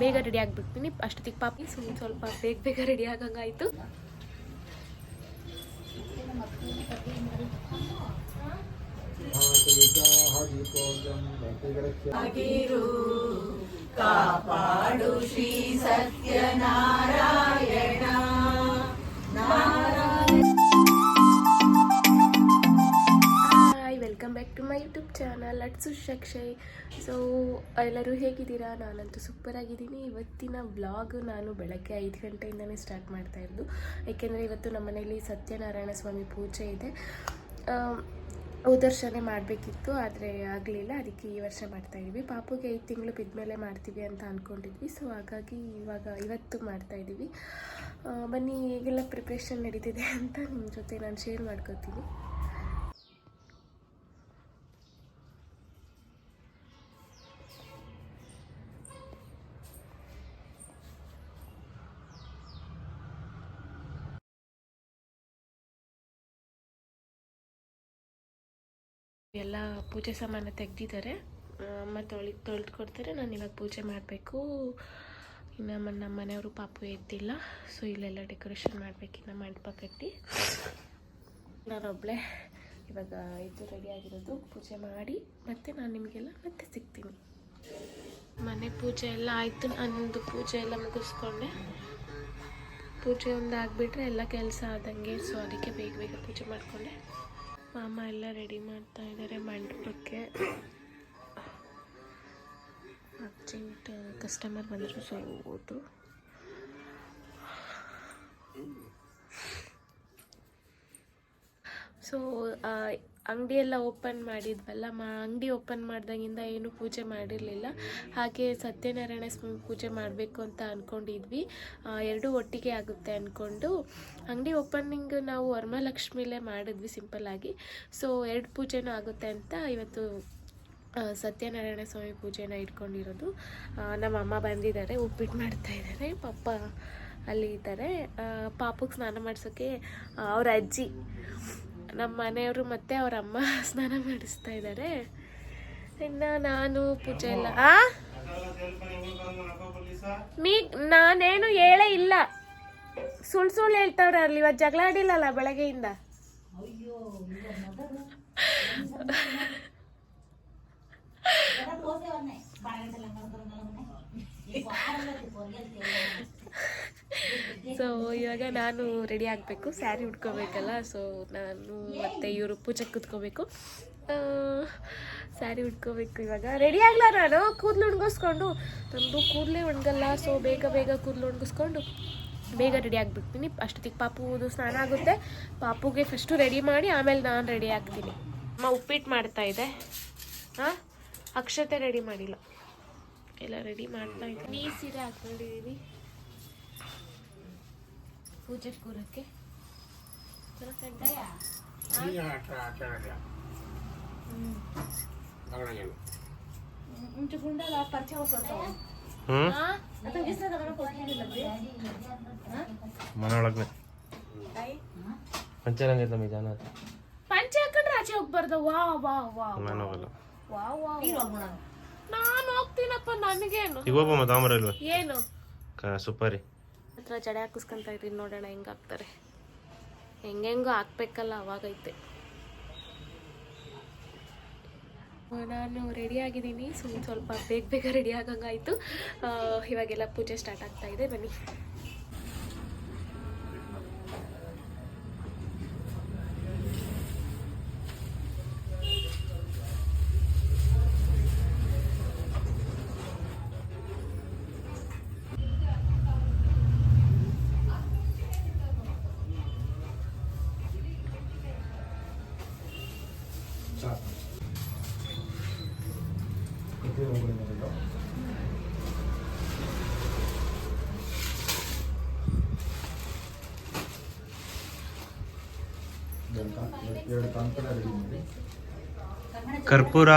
ಬೇಗ ರೆಡಿ ಆಗಿಬಿಡ್ತೀನಿ. ಅಷ್ಟೊತ್ತಿಗೆ ಪಾಪಿ ಸುಮ್ಮನೆ ಸ್ವಲ್ಪ ಬೇಗ ಬೇಗ ready ಆಗಂಗಾಯ್ತು. Hi welcome back to my YouTube channel ಅಟ್ಸು ಶಕ್ಷಯ್ ಸೊ ಎಲ್ಲರೂ ಹೇಗಿದ್ದೀರಾ? ನಾನಂತೂ ಸೂಪರ್ ಆಗಿದ್ದೀನಿ. ಇವತ್ತಿನ ವ್ಲಾಗ್ ನಾನು ಬೆಳಗ್ಗೆ ಐದು ಗಂಟೆಯಿಂದನೇ ಸ್ಟಾರ್ಟ್ ಮಾಡ್ತಾ ಇರೋದು. ಏಕೆಂದರೆ ಇವತ್ತು ನಮ್ಮ ಮನೇಲಿ ಸತ್ಯನಾರಾಯಣ ಸ್ವಾಮಿ ಪೂಜೆ ಇದೆ. ಉದರ್ಶನೆ ಮಾಡಬೇಕಿತ್ತು, ಆದರೆ ಆಗಲಿಲ್ಲ. ಅದಕ್ಕೆ ಈ ವರ್ಷ ಮಾಡ್ತಾ ಇದ್ದೀವಿ. ಪಾಪುಗೆ ಐದು ತಿಂಗಳು ಬಿದ್ಮೇಲೆ ಮಾಡ್ತೀವಿ ಅಂತ ಅಂದ್ಕೊಂಡಿದ್ವಿ ಸೊ ಹಾಗಾಗಿ ಇವಾಗ ಇವತ್ತು ಮಾಡ್ತಾ ಇದ್ದೀವಿ. ಬನ್ನಿ, ಹೇಗೆಲ್ಲ ಪ್ರಿಪ್ರೇಷನ್ ನಡೀತಿದೆ ಅಂತ ನಿಮ್ಮ ಜೊತೆ ನಾನು ಶೇರ್ ಮಾಡ್ಕೋತೀನಿ. ಎಲ್ಲ ಪೂಜೆ ಸಾಮಾನು ತೆಗ್ದಿದ್ದಾರೆ. ಅಮ್ಮ ತೊಳಿ ತೊಳೆದು ಕೊಡ್ತಾರೆ ನಾನು ಇವಾಗ ಪೂಜೆ ಮಾಡಬೇಕು. ಇನ್ನು ನಮ್ಮ ಮನೆಯವರು ಪಾಪು ಎದ್ದಿಲ್ಲ. ಸೊ ಇಲ್ಲೆಲ್ಲ ಡೆಕೋರೇಷನ್ ಮಾಡಬೇಕು ಇನ್ನು ಮಂಟಪ ಕಟ್ಟಿ. ನಾನೊಬ್ಬಳೇ ಇವಾಗ ಇದು ರೆಡಿ ಆಗಿರೋದು. ಪೂಜೆ ಮಾಡಿ ಮತ್ತೆ ನಾನು ನಿಮಗೆಲ್ಲ ಮತ್ತೆ ಸಿಗ್ತೀನಿ. ಮನೆ ಪೂಜೆ ಎಲ್ಲ ಆಯಿತು. ನನ್ನದು ಪೂಜೆ ಎಲ್ಲ ಮುಗಿಸ್ಕೊಂಡೆ. ಪೂಜೆ ಒಂದು ಆಗಿಬಿಟ್ರೆ ಎಲ್ಲ ಕೆಲಸ ಆದಂಗೆ. ಸೊ ಅದಕ್ಕೆ ಬೇಗ ಬೇಗ ಪೂಜೆ ಮಾಡಿಕೊಂಡೆ. ಮಾಮ ಎಲ್ಲ ರೆಡಿ ಮಾಡ್ತಾ ಇದ್ದಾರೆ ಮಂಟಪಕ್ಕೆ ಅರ್ಜೆಂಟ್ ಕಸ್ಟಮರ್ ಬಂದರು ಸೊ ಹೋದ್ರು ಸೊ ಅಂಗಡಿ ಎಲ್ಲ ಓಪನ್ ಮಾಡಿದ್ವಲ್ಲ, ಮಾ ಅಂಗಡಿ ಓಪನ್ ಮಾಡ್ದಾಗಿಂದ ಏನು ಪೂಜೆ ಮಾಡಿರಲಿಲ್ಲ. ಹಾಗೆ ಸತ್ಯನಾರಾಯಣ ಸ್ವಾಮಿ ಪೂಜೆ ಮಾಡಬೇಕು ಅಂತ ಅಂದ್ಕೊಂಡಿದ್ವಿ ಎರಡೂ ಒಟ್ಟಿಗೆ ಆಗುತ್ತೆ ಅಂದ್ಕೊಂಡು ಅಂಗಡಿ ಓಪನಿಂಗ್ ನಾವು ವರಮಹಾಲಕ್ಷ್ಮಿಲೇ ಮಾಡಿದ್ವಿ ಸಿಂಪಲ್ಲಾಗಿ ಸೊ ಎರಡು ಪೂಜೆನೂ ಆಗುತ್ತೆ ಅಂತ ಇವತ್ತು ಸತ್ಯನಾರಾಯಣ ಸ್ವಾಮಿ ಪೂಜೆನ ಇಟ್ಕೊಂಡಿರೋದು. ನಮ್ಮ ಅಮ್ಮ ಬಂದಿದ್ದಾರೆ, ಉಪ್ಪಿಟ್ಟು ಮಾಡ್ತಾ ಇದ್ದಾರೆ. ಪಪ್ಪ ಅಲ್ಲಿ ಇದ್ದಾರೆ. ಪಾಪಕ್ಕೆ ಸ್ನಾನ ಮಾಡಿಸೋಕ್ಕೆ ಅವ್ರ ಅಜ್ಜಿ. ನಮ್ಮ ಮನೆಯವರು ಮತ್ತೆ ಅವ್ರ ಅಮ್ಮ ಸ್ನಾನ ಮಾಡಿಸ್ತಾ ಇದ್ದಾರೆ ಇನ್ನ ನಾನು ಪೂಜೆ ಎಲ್ಲ ಆ? ನೀ ನಾನೇನು ಹೇಳೇ ಇಲ್ಲ. ಸುಳ್ಳು ಸುಳ್ಳು ಹೇಳ್ತಾವ್ರೆ ಅಲ್ಲಿ ಇವತ್ತು ಜಗಳ ಆಡಿಲ್ಲಲ್ಲ ಬೆಳಗ್ಗೆಯಿಂದ? ಸೊ ಇವಾಗ ನಾನು ರೆಡಿ ಆಗಬೇಕು. ಸ್ಯಾರಿ ಉಟ್ಕೋಬೇಕಲ್ಲ ಸೊ ನಾನು ಮತ್ತೆ ಇವರು ಪೂಜೆ ಕುತ್ಕೋಬೇಕು. ಸ್ಯಾರಿ ಉಟ್ಕೋಬೇಕು ಇವಾಗ. ರೆಡಿ ಆಗಲ್ಲ ನಾನು? ಕೂದಲು ಉಣ್ಗಿಸ್ಕೊಂಡು ನಮ್ಮದು ಕೂದಲೇ ಒಣಗಲ್ಲ ಸೊ ಬೇಗ ಬೇಗ ಕೂದಲು ಉಣ್ಗಿಸ್ಕೊಂಡು ಬೇಗ ರೆಡಿ ಆಗಿಬಿಡ್ತೀನಿ. ಅಷ್ಟೊತ್ತಿಗೆ ಪಾಪುದು ಸ್ನಾನ ಆಗುತ್ತೆ. ಪಾಪುಗೆ ಫಸ್ಟು ರೆಡಿ ಮಾಡಿ, ಆಮೇಲೆ ನಾನು ರೆಡಿ ಆಗ್ತೀನಿ. ಅಮ್ಮ ಉಪ್ಪಿಟ್ಟು ಮಾಡ್ತಾ ಇದೆ. ಹಾಂ ಅಕ್ಷತೆ ರೆಡಿ ಮಾಡಿಲ್ಲ. ಎಲ್ಲ ರೆಡಿ ಮಾಡ್ತಾ ಇದ್ದೀನಿ ಸೀರೆ ಹಾಕೊಂಡಿದ್ದೀವಿ ಪೂಜೆ ಕೂರಕ್ಕೆ? ಚಲೋ ಕಾಣ್ತಾ ಮುಂಚೆ ಗುಂಡಲ್ಲ ಪರಿಚಯ ಹ್ಞೂ ಮನೆ ಒಳಗೆ ಪಂಚರಂಗ ಮೀ ಜಾನ ಪಂಚೆ ಹಾಕೊಂಡ್ರೆ ಆಚೆ ಹೋಗ್ಬಾರ್ದ. ವಾ ವಾ ವಾ ನಾನು ಹೋಗಲ್ಲ. ವಾ ವಾ ನಾನು ಹೋಗ್ತೀನಪ್ಪ ನನಗೇನು. ಏನು? ಕ ಸುಪಾರಿ. ಹತ್ರ ಜಡೆ ಹಾಕಿಸ್ಕೊಂತ ಇದ್ದೀನಿ ನೋಡೋಣ ಹೆಂಗೆ ಹಾಕ್ತಾರೆ. ಹೆಂಗೆಂಗೋ ಹಾಕ್ಬೇಕಲ್ಲ ಅವಾಗೈತೆ. ನಾನು ರೆಡಿ ಆಗಿದ್ದೀನಿ. ಸುಮ್ಮನೆ ಸ್ವಲ್ಪ ಬೇಗ ಬೇಗ ರೆಡಿ ಆಗಂಗಾಯಿತು. ಇವಾಗೆಲ್ಲ ಪೂಜೆ ಸ್ಟಾರ್ಟ್ ಆಗ್ತಾ ಇದೆ. ಬನ್ನಿ. ಕರ್ಪೂರ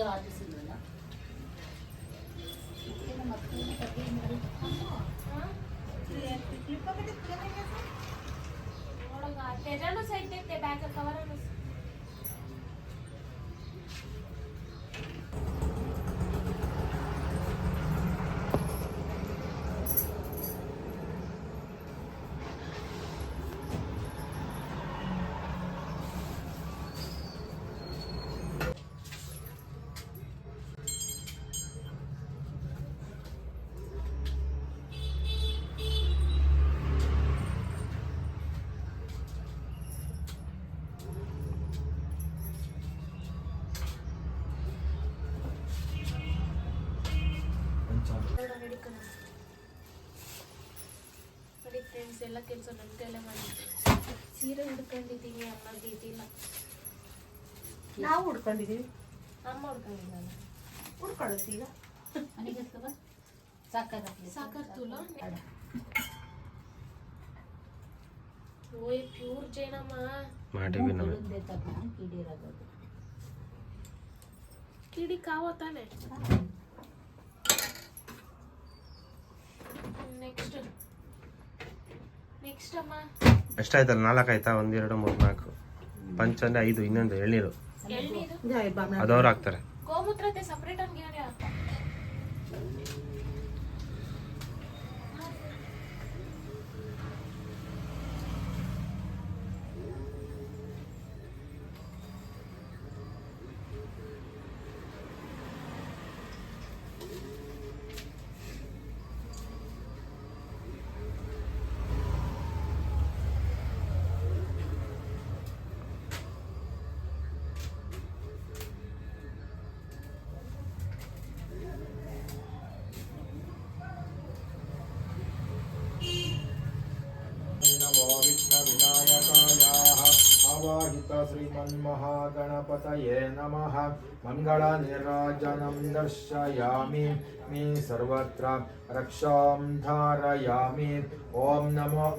对就是 ಎಲ್ಲ ಕೆಲಸ ನನ್ನ ಕೈಲೇ ಮಾಡಿದ್ದೆ ಸೀರೆ ಹುಡ್ಕೊಂಡಿದ್ದೀನಿ ಅಮ್ಮ ಇದಿಲ್ಲ ನಾವು ಉಡ್ಕೊಂಡಿದೀವಿ. ಅಮ್ಮ ಹುಡ್ಕೊಂಡಿದ್ದಲ್ಲ ಉಡ್ಕೊಳ್ಳೋದು ಸಾಕಾರ ತುಲ. ಓಯ್ ಪ್ಯೂರ್ ಜೈನಮ್ಮ. ಮಾಡಿವಿ ನಾವು. ಕಿಡಿ ಕಾವ ತಾನೆ. ನೆಕ್ಸ್ಟ್ ನೆಕ್ಸ್ಟ್ ಅಮ್ಮ. ಎಷ್ಟಾಯ್ತಲ್ಲ ನಾಲ್ಕು ಆಯ್ತಾ? ಒಂದು ಎರಡು ಮೂರು ನಾಲ್ಕು. ಪಂಚ ಅಂದ್ರೆ ಐದು ಇನ್ನೊಂದು ಎಳ್ನೀರು. ಅದವ್ರು ಹಾಕ್ತಾರೆ. ಸಪ್ರೇಟ್ ಹಂಗೆ श्रीमन्महागणपतये नमः। मङ्गलनिराजनं दर्शयामि। मे सर्वत्र रक्षां धारयामि। ॐ नमो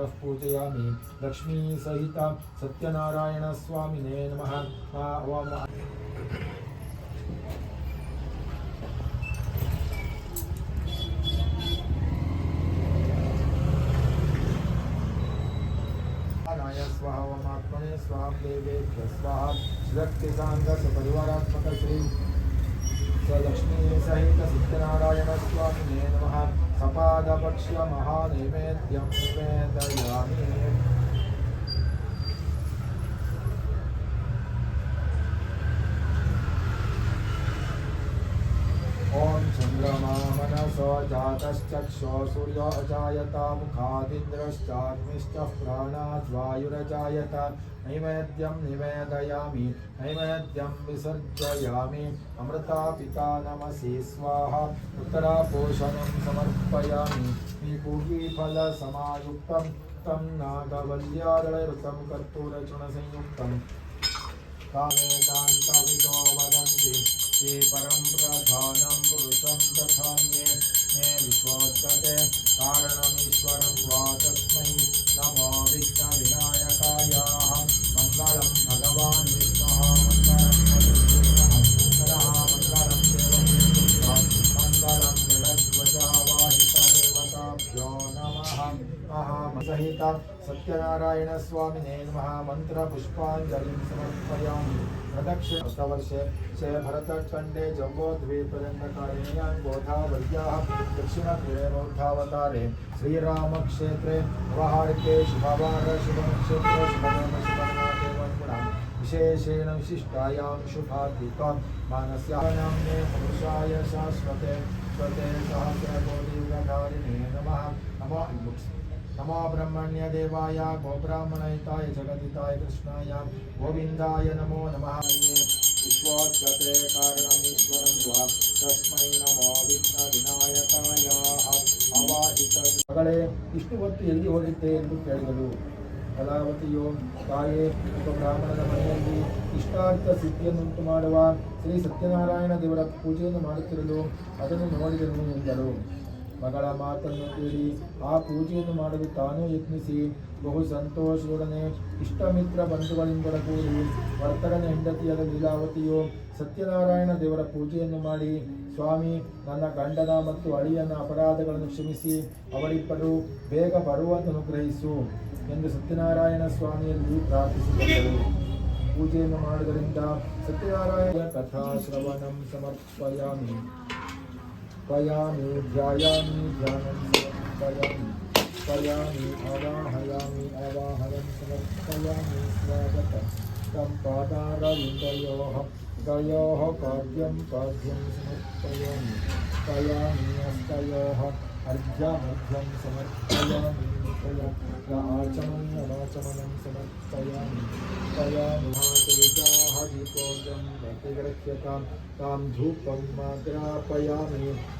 पुनर्वपुरः पूजयामि। लक्ष्मीसहितं सत्यनारायणस्वामिने नमः। स्वाहात्मने स्वाम स्वाहा श्रीरक्तिकाङ्गसपरिवारात्मक श्री सलक्ष्मी सहित सत्यनारायणस्वामिने नमः। सपादपक्ष्यमहानैवेद्यं निवेदयामि। जातश्चक्षो सूर्यो अजायत मुखादिन्द्रश्चाग्निश्च प्राणात् वायुरजायत। नैवेद्यं निवेदयामि, नैवेद्यं विसर्जयामि। अमृता पिता नमसि स्वाहा। उत्तरापोषणं समर्पयामि। पूगीफलसमायुक्तं तं नागवल्यादळऋतं कर्पूरचूर्णसंयुक्तं कामेतान्तविदो वदन्ति परम प्रधानं पुरुषं तथान्ये मे विश्वोत्पते कारणमीश्वरं वा तस्मै नमो विघ्नविनायकायाः मङ्गलं भगवान् विष्णुः। मङ्गलं सत्यनारायण स्वामी ने नम। मंत्र पुष्पाजलि समर्पयाम। सत्यनारायणस्वामिने नमः मन्त्रपुष्पाञ्जलिं समर्पयामि प्रदक्षिणवर्षे शे भरतखण्डे जम्बोद्वीपर्यन्तकारिण्यां बोधावर्याः दक्षिणप्रेमोद्धावतारे श्रीरामक्षेत्रे व्यवहारिके शुभवारशुभक्षेत्रे शुभमेव शुभनादेवगुणां विशेषेण विशिष्टायां शुभाधिकां मे पुरुषाय शाश्वते स्वते सहस्रकोटिव्यधारिणे नमः। नमः नमो ब्रह्मण्यदेवाय गोब्राह्मणहिताय जगदिताय कृष्णाय गोविन्दाय नमो नमः विश्वोद्गते कारणमीश्वरं द्वा तस्मै नमो विघ्नविनायकाय ಅವಾಹಿತ ಮಗಳೇ ಇಷ್ಟು ಹೊತ್ತು ಎಲ್ಲಿ ಹೋಗಿದ್ದೆ ಎಂದು ಕೇಳಿದಳು ಕಲಾವತಿಯು ತಾಯೇ ಒಬ್ಬ ಬ್ರಾಹ್ಮಣನ ಮನೆಯಲ್ಲಿ ಇಷ್ಟಾರ್ಥ ಸಿದ್ಧಿಯನ್ನುಂಟು ಮಾಡುವ ಶ್ರೀ ಸತ್ಯನಾರಾಯಣ ದೇವರ ಪೂಜೆಯನ್ನು ಮಾಡುತ್ತಿರಲು ಅದನ್ನು ನೋಡಿದನು ಎಂದಳು ಮಗಳ ಮಾತನ್ನು ಕೇಳಿ ಆ ಪೂಜೆಯನ್ನು ಮಾಡಲು ತಾನೂ ಯತ್ನಿಸಿ, ಬಹು ಸಂತೋಷದೊಡನೆ ಇಷ್ಟಮಿತ್ರ ಬಂಧುಗಳಿಂದ ಕೂಡಿ ವರ್ತರನ ಹೆಂಡತಿಯಾದ ಲೀಲಾವತಿಯು ಸತ್ಯನಾರಾಯಣ ದೇವರ ಪೂಜೆಯನ್ನು ಮಾಡಿ, ಸ್ವಾಮಿ, ನನ್ನ ಗಂಡನ ಮತ್ತು ಅಳಿಯನ ಅಪರಾಧಗಳನ್ನು ಕ್ಷಮಿಸಿ, ಅವರಿಬ್ಬರು ಬೇಗ ಬರುವಂತೆ ಅನುಗ್ರಹಿಸು ಎಂದು ಸತ್ಯನಾರಾಯಣ ಸ್ವಾಮಿಯಲ್ಲಿ ಪ್ರಾರ್ಥಿಸಿದರು ಪೂಜೆಯನ್ನು ಮಾಡುವುದರಿಂದ ಸತ್ಯನಾರಾಯಣ ಕಥಾ ಶ್ರವಣಂ ಸಮರ್ಪಯಾಮಿ. पयामि ध्यायामि ध्यानं समर्पयामि। पयामि अवाहयामि अवाहनं समर्पयामि, स्वागतं। तं पादारविन्दयोः गयोः पाद्यं पाद्यं समर्पयामि। पयामि हस्तयोः अर्घ्यमर्घ्यं समर्पयामि आचमनमाचमनं समर्पयामि। पयामि दीपोजं प्रतिगृह्यतां तां धूपं माग्रापयामि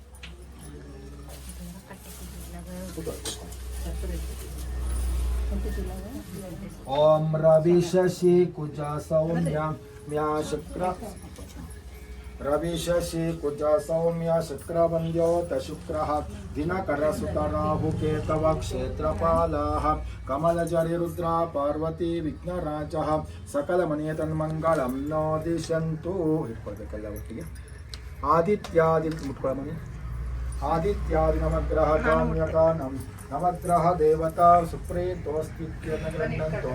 ॐ रविशशि कुज सौम्या म्या शुक्र रविशशि कुज सौम्य शुक्रवन्द्योत शुक्रः दिनकरसुतराहुकेतव क्षेत्रपालाः कमलजरिरुद्रा पार्वती विघ्नराजः सकलमनियतन्मङ्गलं नो दिशन्तु ಇಟ್ಕೊಳ್ಬೇಕಲ್ಲ ಒಟ್ಟಿಗೆ ಆದಿತ್ಯಾದಿ ಮುಟ್ಕೊಳ್ಳ आदित्यादिनवग्रहकाम्यकानं नवग्रहदेवता सुप्रीतोऽस्तित्यनगृह्णन्तो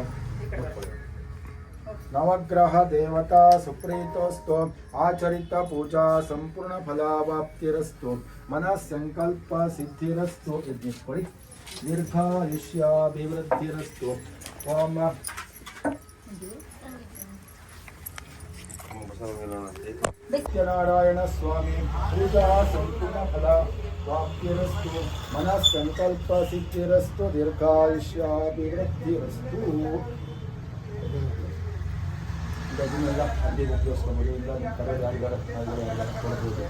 नवग्रहदेवता सुप्रीतोऽस्तु आचरितपूजा सम्पूर्णफलावाप्तिरस्तु मनःसङ्कल्पसिद्धिरस्तु यज्ञेश्वरि दीर्घायुष्याभिवृद्धिरस्तु ओम ಸತ್ಯನಾರಾಯಣ ಸ್ವಾಮಿ ಪೂಜಾ ಸಂಪೂರ್ಣ ಫಲ ವಾಪ್ತಿರಸ್ತು ಮನಃ ಸಂಕಲ್ಪ ಸಿದ್ಧಿರಸ್ತು ದೀರ್ಘಾಯುಷ್ಯಾಭಿವೃದ್ಧಿರಸ್ತು. ಇದನ್ನೆಲ್ಲ ಅಲ್ಲಿ ಉಪಯೋಗಿಸ್ಕೊಬೋದು ಮಗುವಿಂದ ನಿಮ್ಮ ಕಡೆ ಯಾರಿಗಾರ ಕಾಯಿಲೆ ಕೊಡಬಹುದು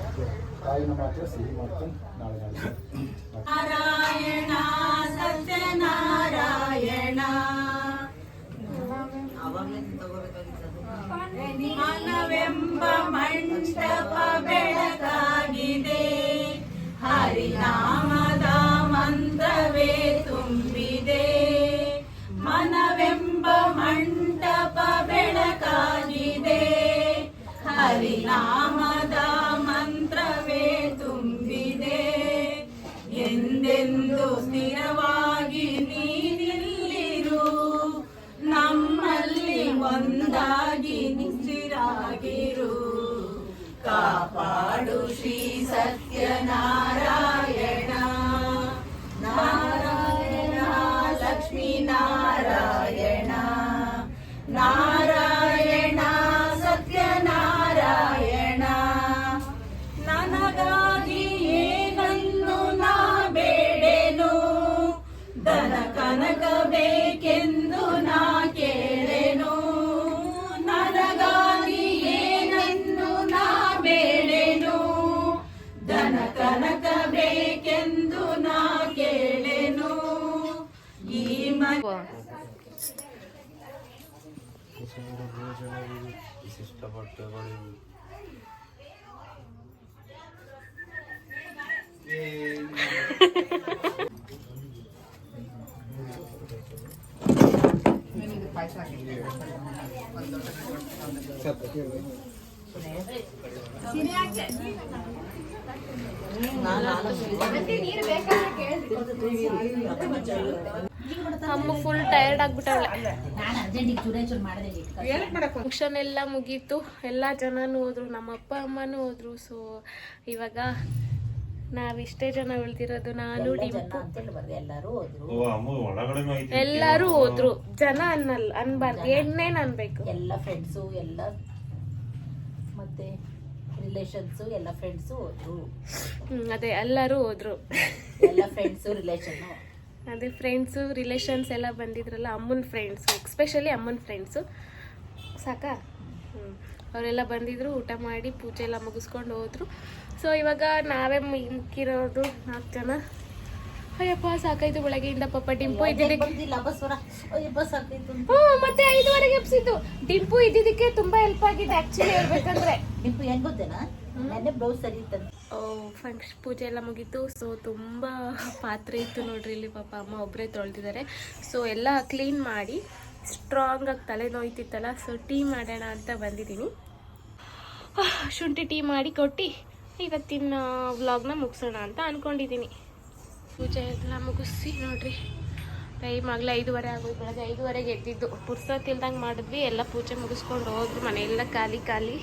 ಕಾಯಿನ ಮಾತ್ರ ಸಿಹಿ ಮಾಡ್ಕೊಂಡು ನಾಳೆ ನಾಳೆ ನಾರಾಯಣ ಸತ್ಯನಾರಾಯಣ. ಮನವೆಂಬ ಮಂಟಪ ಬೆಳಕಾಗಿದೆ ಹರಿನಾಮದ ಮಂತ್ರವೇ ತುಂಬಿದೆ. ಮನವೆಂಬ ಮಂಟಪ ಬೆಳಕಾಗಿದೆ ಹರಿನಾಮದ ಮಂತ್ರವೇ ತುಂಬಿದೆ. ಎಂದೆಂದು ಸ್ಥಿರವಾಗಿ ನೀನಿಲ್ಲಿರು. ನಮ್ಮಲ್ಲಿ ಒಂದಾಗಿ ಕಾಪಾಡು ಶ್ರೀ ಸತ್ಯನಾರಾಯಣ. ನಾರಾಯಣ ಲಕ್ಷ್ಮೀ ನಾರಾಯಣ. ನಾರಾಯಣ ಸತ್ಯನಾರಾಯಣ. ನನಗಾಗಿ ಏನನ್ನು ನಾ ಬೇಡೆನು? ದನ ಕನಕ ಬೇಕೆಂದು ಭೋಜನವಿದು ವಿಶಿಷ್ಟ ಬಟ್ಟೆಗಳಿವು ಅಮ್ಮ ಫುಲ್ ಟಯರ್ಡ್ ಆಗ್ಬಿಟ್ಟವಳೆ ನಾನು ಅರ್ಜೆಂಟಿಗೆ ಟೈರ್ಡ್ ಮಾಡಿದೆ ಫಂಕ್ಷನ್ ಎಲ್ಲ ಮುಗೀತು. ಎಲ್ಲ ಜನನೂ ಹೋದ್ರು ನಮ್ಮ ಅಪ್ಪ ಅಮ್ಮನೂ ಹೋದ್ರು. ಸೊ ಇವಾಗ ನಾವಿಷ್ಟೇ ಜನ ಉಳ್ದಿರೋದು ನಾನು ಡಿಂಪು. ಎಲ್ಲರೂ ಹೋದ್ರು. ಅಮ್ಮ ಜನ ಅನ್ನಲ್ ಅನ್ಬಾರ್ದು. ಎಣ್ಣೆನ್ ಅನ್ಬೇಕು. ಎಲ್ಲ ಫ್ರೆಂಡ್ಸು ಎಲ್ಲ ಮತ್ತೆ ರಿಲೇಷನ್ಸು ಎಲ್ಲ ಫ್ರೆಂಡ್ಸು ಹೋದ್ರು. ಅದೇ ಎಲ್ಲರೂ ಹೋದ್ರು. ಎಲ್ಲ ಫ್ರೆಂಡ್ಸು ರಿಲೇಷನ್ನು ಅದೇ ಫ್ರೆಂಡ್ಸು ರಿಲೇಷನ್ಸ್ ಎಲ್ಲ ಬಂದಿದ್ರಲ್ಲ ಅಮ್ಮನ ಫ್ರೆಂಡ್ಸು ಎಕ್ಸ್ಪೆಷಲಿ ಅಮ್ಮನ ಫ್ರೆಂಡ್ಸು ಸಾಕಾ? ಹ್ಞೂ ಅವರೆಲ್ಲ ಬಂದಿದ್ರು ಊಟ ಮಾಡಿ ಪೂಜೆ ಎಲ್ಲ ಮುಗಿಸ್ಕೊಂಡು ಹೋದ್ರು. ಸೊ ಇವಾಗ ನಾವೇ ಮಿಕ್ಕಿರೋದು ನಾಲ್ಕು ಜನ. ಅಯ್ಯಪ್ಪ ಸಾಕಾಯ್ತು ಬೆಳಗ್ಗೆಯಿಂದ ಪಾಪ ಡಿಂಪು ಇದ್ದಿದ್ದಕ್ಕೆ. ಹ್ಞೂ ಮತ್ತೆ ಐದುವರೆಗೆ ಎಬ್ಸಿದ್ದು. ಡಿಂಪು ಇದ್ದಿದ್ದಕ್ಕೆ ತುಂಬಾ ಹೆಲ್ಪ್ ಆಗಿದೆ ಆಕ್ಚುಲಿ ಹೇಳ್ಬೇಕಂದ್ರೆ. ಡಿಂಪು ಹೆಂಗ್ ಗೊತ್ತೇನಾ? ನೆನ್ನೆ ಬ್ಲೌಸ್ ಸರಿ ಫಂಕ್ಷನ್ ಪೂಜೆ ಎಲ್ಲ ಮುಗೀತು. ಸೊ ತುಂಬ ಪಾತ್ರೆ ಇತ್ತು ನೋಡ್ರಿ ಇಲ್ಲಿ ಪಾಪ ಅಮ್ಮ ಒಬ್ಬರೇ ತೊಳೆದಿದ್ದಾರೆ. ಸೊ ಎಲ್ಲ ಕ್ಲೀನ್ ಮಾಡಿ ಸ್ಟ್ರಾಂಗಾಗಿ ತಲೆ ನೋಯ್ತಿತ್ತಲ್ಲ ಸೊ ಟೀ ಮಾಡೋಣ ಅಂತ ಬಂದಿದ್ದೀನಿ. ಶುಂಠಿ ಟೀ ಮಾಡಿ ಕೊಟ್ಟು, ಇವತ್ತಿನ ವ್ಲಾಗ್ನ ಮುಗಿಸೋಣ ಅಂತ ಅಂದ್ಕೊಂಡಿದ್ದೀನಿ ಪೂಜೆ ಎಲ್ಲ ಮುಗಿಸಿ ನೋಡ್ರಿ. ಟೈಮ್ ಆಗಲೇ ಐದುವರೆ ಆಗೋದು ಬೆಳಗ್ಗೆ ಐದುವರೆಗೆ ಎದ್ದಿದ್ದು. ಪುರ್ಸ ಇಲ್ದಂಗೆ ಮಾಡಿದ್ವಿ. ಎಲ್ಲ ಪೂಜೆ ಮುಗಿಸ್ಕೊಂಡು ಹೋದ್ರು. ಮನೆಯೆಲ್ಲ ಖಾಲಿ ಖಾಲಿ.